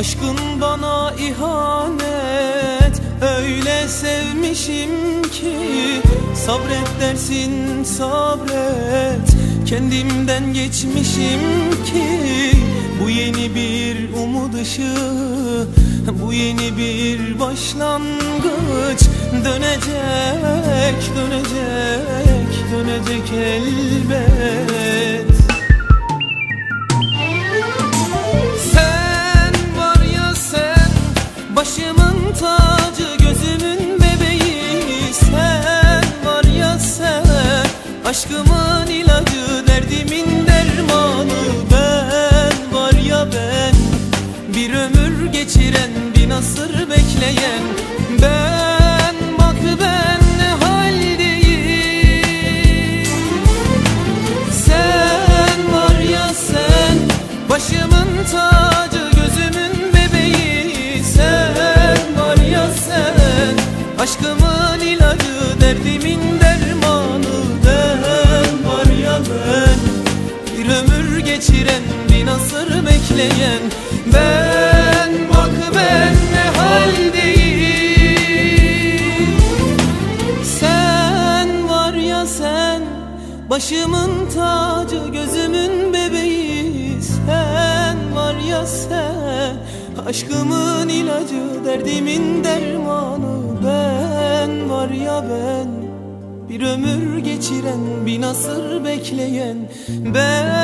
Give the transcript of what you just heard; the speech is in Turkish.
Aşkın bana ihanet. Öyle sevmişim ki Sabret dersin sabret. Kendimden geçmişim ki Bu yeni bir umut ışığı Bu yeni bir başlangıç. Dönecek, dönecek, dönecek elbet. Sen Başımın tacı gözümün bebeği. Sen var ya sen Aşkımın ilacı derdimin dermanı. Ben var ya ben Bir ömür geçiren bin asır bekleyen Aşkımın ilacı derdimin dermanı Ben var ya ben Bir ömür geçiren bin asır bekleyen Ben bak ben ne haldeyim. Sen var ya sen Başımın tacı gözümün bebeği. Sen var ya sen Aşkımın ilacı derdimin dermanı Bir ömür geçiren bin asır bekleyen Ben